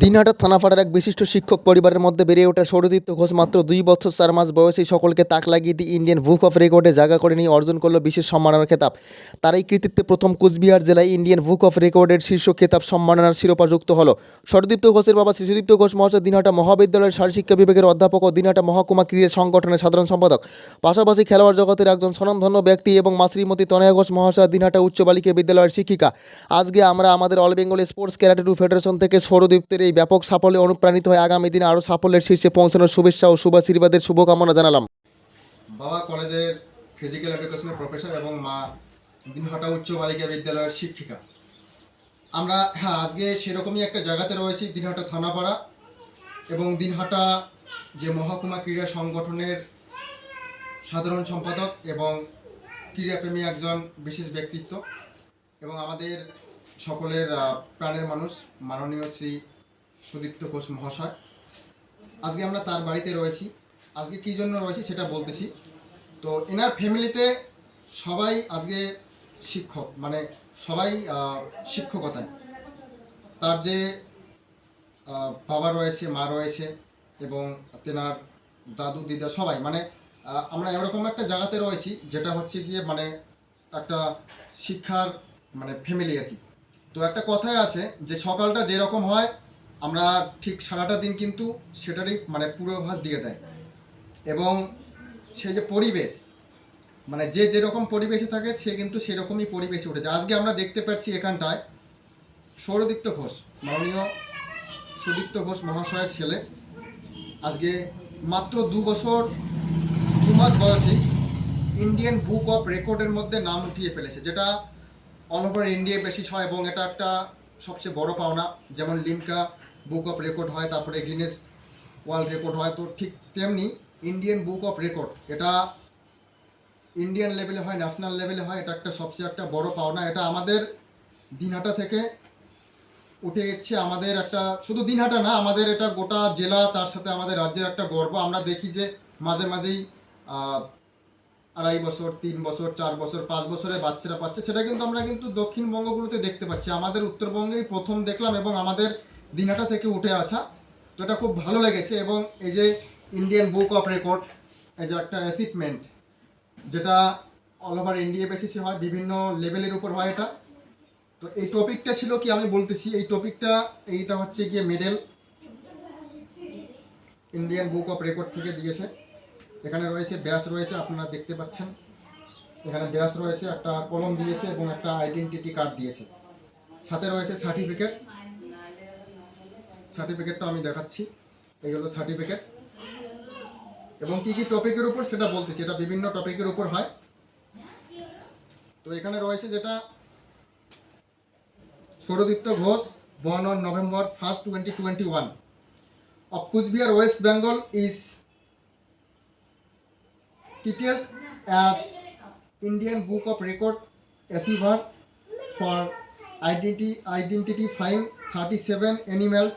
দিনহাটা থানাপাড়ার এক বিশিষ্ট শিক্ষক পরিবারের মধ্যে বেড়ে ওঠা সৌরদীপ্ত ঘোষ মাত্র দুই বছর চার মাস বয়সেই সকলকে তাক লাগিয়ে দিয়ে ইন্ডিয়ান বুক অফ রেকর্ডে জায়গা করে নিয়ে অর্জন করল বিশেষ সম্মাননার খেতাব। তার এই কৃতিত্বে প্রথম কুচবিহার জেলায় ইন্ডিয়ান বুক অফ রেকর্ডের শীর্ষ খেতাব সম্মাননার শিরোপা যুক্ত হলো। সৌরদীপ্ত ঘোষের বাবা শিশুদীপ্ত ঘোষ মহাশয় দিনহাটা মহাবিদ্যালয়ের শারীরশিক্ষা বিভাগের অধ্যাপক ও দিনহাটা মহকুমা ক্রীড়া সংগঠনের সাধারণ সম্পাদক। পাশাপাশি খেলোয়াড় জগতের একজন স্বনামধন্য ব্যক্তি এবং মা শ্রীমতী তনয়া ঘোষ মহাশয় দিনহাটা উচ্চ বালিকা বিদ্যালয়ের শিক্ষিকা। আজকে আমরা আমাদের all Bengal sports karate do federation থেকে সৌরদীপ্তের এই ব্যাপক সাফল্যে অনুপ্রাণিত হয়ে আগামী দিনে আরও সাফল্যের শীর্ষে পৌঁছানোর শুভেচ্ছা ও শুভাশীর্বাদের শুভকামনা জানালাম। বাবা কলেজের ফিজিক্যাল এডুকেশনের প্রফেসর এবং মা দিনহাটা উচ্চ বালিকা বিদ্যালয়ের শিক্ষিকা। আমরা হ্যাঁ আজকে সেরকমই একটা জায়গাতে রয়েছি, দিনহাটা থানাপাড়া এবং দিনহাটা যে মহকুমা ক্রীড়া সংগঠনের সাধারণ সম্পাদক এবং ক্রীড়াপ্রেমী একজন বিশেষ ব্যক্তিত্ব এবং আমাদের সকলের প্রাণের মানুষ, মাননীয় শ্রী সুদীপ্ত ঘোষ মহাশয়। আজকে আমরা তার বাড়িতে রয়েছি। আজকে কী জন্য রয়েছি সেটা বলতেছি। তো এনার ফ্যামিলিতে সবাই আজকে শিক্ষক মানে সবাই শিক্ষকতায়। তার যে বাবা রয়েছে, মা রয়েছে এবং তেনার দাদু, দিদা সবাই মানে আমরা এরকম একটা জায়গাতে রয়েছি যেটা হচ্ছে গিয়ে মানে একটা শিক্ষার মানে ফ্যামিলি আর কি। তো একটা কথাই আছে যে সকালটা যেরকম হয় আমরা ঠিক সারাটা দিন কিন্তু সেটারই মানে পূর্বাভাস দিয়ে দেয়। এবং সে যে পরিবেশ মানে যে যেরকম পরিবেশে থাকে, সে কিন্তু সেরকমই পরিবেশে উঠেছে। আজকে আমরা দেখতে পাচ্ছি এখানটায় সৌরদীপ্ত ঘোষ, মাননীয় সুদীপ্ত ঘোষ মহাশয়ের ছেলে। আজকে মাত্র দু বছর, দু মাস বয়সে ইন্ডিয়ান বুক অফ রেকর্ডের মধ্যে নাম উঠিয়ে ফেলেছে, যেটা অল ওভার ইন্ডিয়া বেশি হয় এবং এটা একটা সবচেয়ে বড় পাওনা। যেমন লিমকা বুক অফ রেকর্ড হয়, তারপরে গিনেস ওয়ার্ল্ড রেকর্ড হয়, তো ঠিক তেমনি ইন্ডিয়ান বুক অফ রেকর্ড, এটা ইন্ডিয়ান লেভেলে হয়, ন্যাশনাল লেভেলে হয়, এটা একটা সবচেয়ে একটা বড় পাওনা, এটা আমাদের দিনহাটা থেকে উঠে এসছে, আমাদের একটা শুধু দিনহাটা না, আমাদের এটা গোটা জেলা, তার সাথে আমাদের রাজ্যের একটা গর্ব, আমরা দেখি যে মাঝে মাঝেই আড়াই বছর, তিন বছর, চার বছর, পাঁচ বছরের বাচ্চারা পাচ্ছে, সেটা কিন্তু আমরা কিন্তু দক্ষিণবঙ্গগুলোতে দেখতে পাচ্ছি, আমাদের উত্তরবঙ্গেই প্রথম দেখলাম এবং আমাদের দিনহাটা থেকে উঠে আসা। তো এটা খুব ভালো লেগেছে এবং এই যে ইন্ডিয়ান বুক অফ রেকর্ড এই যে একটা অ্যাচিভমেন্ট যেটা অল ওভার ইন্ডিয়া বেসিসে হয়, বিভিন্ন লেভেলের উপর হয় এটা। তো এই টপিকটা ছিল কি আমি বলতেছি, এই টপিকটা এইটা হচ্ছে গিয়ে medal Indian book of record থেকে দিয়েছে। এখানে রয়েছে ব্যাস রয়েছে, আপনারা দেখতে পাচ্ছেন। এখানে ব্যাস রয়েছে, একটা কলম দিয়েছে এবং একটা আইডেন্টিটি কার্ড দিয়েছে। সাথে রয়েছে সার্টিফিকেট সার্টিফিকেটটা আমি দেখাচ্ছি। এই হলো সার্টিফিকেট। এবং কি কি টপিকের উপর সেটা বলতেছি, এটা বিভিন্ন টপিকের উপর হয়। তো এখানে রয়েছে যেটা Sourodipta Ghosh born on November first twenty twenty one of Coochbehar west Bengal is titled as Indian book of records achiever for identi identifying thirty seven animals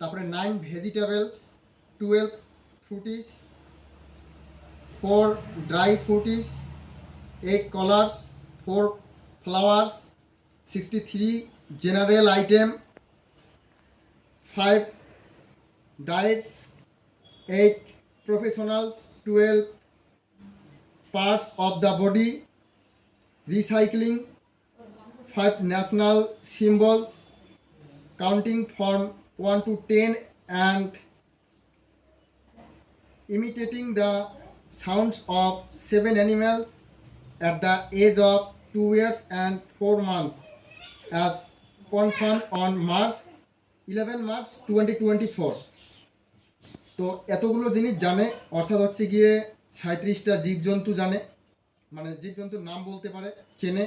তারপরে nine vegetables twelve fruits four dry fruits eight colours four flowers sixty three general item five diets eight professionals twelve parts of the body recycling five national symbols counting from 1 to 10 and imitating the sounds of seven animals at the age of 2 years and 4 months as confirmed on March 11 March 2024 তো এতগুলো জিনিস জানে অর্থাৎ হচ্ছে গিয়ে সাঁত্রিশটা জীবজন্তু জানে মানে জীবজন্তুর নাম বলতে পারে চেনে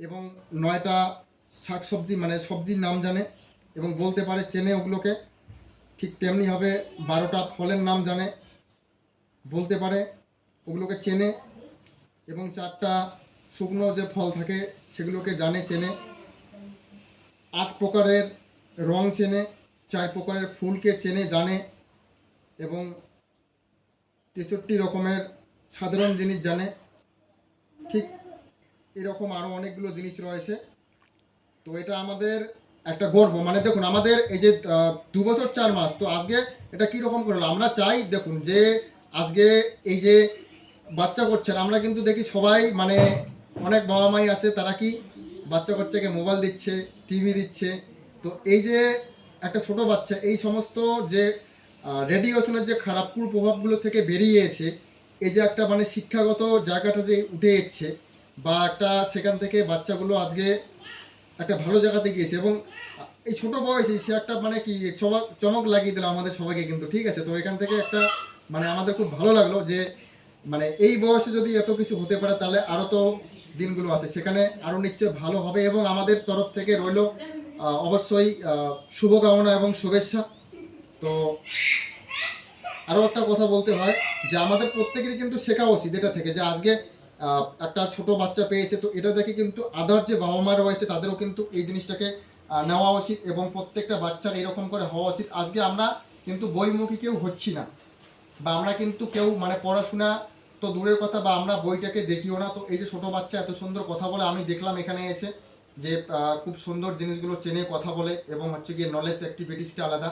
এবং নয়টা শাকসবজি মানে সবজির নাম জানে এবং বলতে পারে চেনে ওগুলোকে। ঠিক তেমনিভাবে বারোটা ফলের নাম জানে। বলতে পারে ওগুলোকে চেনে এবং চারটা শুকনো যে ফল থাকে সেগুলোকে জানে, চেনে। আট প্রকারের রং চেনে, চার প্রকারের ফুলকে চেনে, জানে এবং তেষট্টি রকমের সাধারণ জিনিস জানে। ঠিক এরকম আরও অনেকগুলো জিনিস রয়েছে। তো এটা আমাদের একটা গর্ব। মানে দেখুন, আমাদের এই যে দু বছর চার মাস, তো আজকে এটা কি রকম করল আমরা চাই, দেখুন, যে আজকে এই যে বাচ্চা করছেন আমরা কিন্তু দেখি সবাই মানে অনেক বাবা মাই আছে, তারা কি বাচ্চা বাচ্চাকে মোবাইল দিচ্ছে, টিভি দিচ্ছে। তো এই যে একটা ছোট বাচ্চা, এই সমস্ত যে রেডিয়েশনের যে খারাপ কুপ্রভাবগুলো থেকে বেরিয়ে এসে, এই যে একটা মানে শিক্ষাগত জায়গাটা যে উঠে এসছে, বা একটা সেখান থেকে বাচ্চাগুলো আজকে একটা ভালো জায়গাতে গিয়েছে এবং এই ছোট বয়সে সে একটা মানে কি চমক লাগিয়ে দিল আমাদের সবাইকে কিন্তু, ঠিক আছে? তো এখান থেকে একটা মানে আমাদের খুব ভালো লাগল যে মানে এই বয়সে যদি এত কিছু হতে পারে তাহলে আরও তো দিনগুলো আছে। সেখানে আরও নিশ্চয় ভালো হবে এবং আমাদের তরফ থেকে রইল অবশ্যই শুভকামনা এবং শুভেচ্ছা। তো আরও একটা কথা বলতে হয় যে আমাদের প্রত্যেকেরই কিন্তু শেখা উচিত এটা থেকে যে আজকে একটা ছোট বাচ্চা পেয়েছে। তো এটা দেখে কিন্তু আদার যে বাবা মা রয়েছে, তাদেরও কিন্তু এই জিনিসটাকে নেওয়া উচিত এবং প্রত্যেকটা বাচ্চার এরকম করে হওয়া উচিত। আজকে আমরা কিন্তু বইমুখী কেউ হচ্ছি না বা আমরা কিন্তু কেউ মানে পড়াশোনা তো দূরের কথা বা আমরা বইটাকে দেখিও না। তো এই যে ছোট বাচ্চা এত সুন্দর কথা বলে আমি দেখলাম এখানে এসে যে খুব সুন্দর জিনিসগুলো চেনে কথা বলে এবং হচ্ছে গিয়ে নলেজ অ্যাক্টিভিটিসটা আলাদা।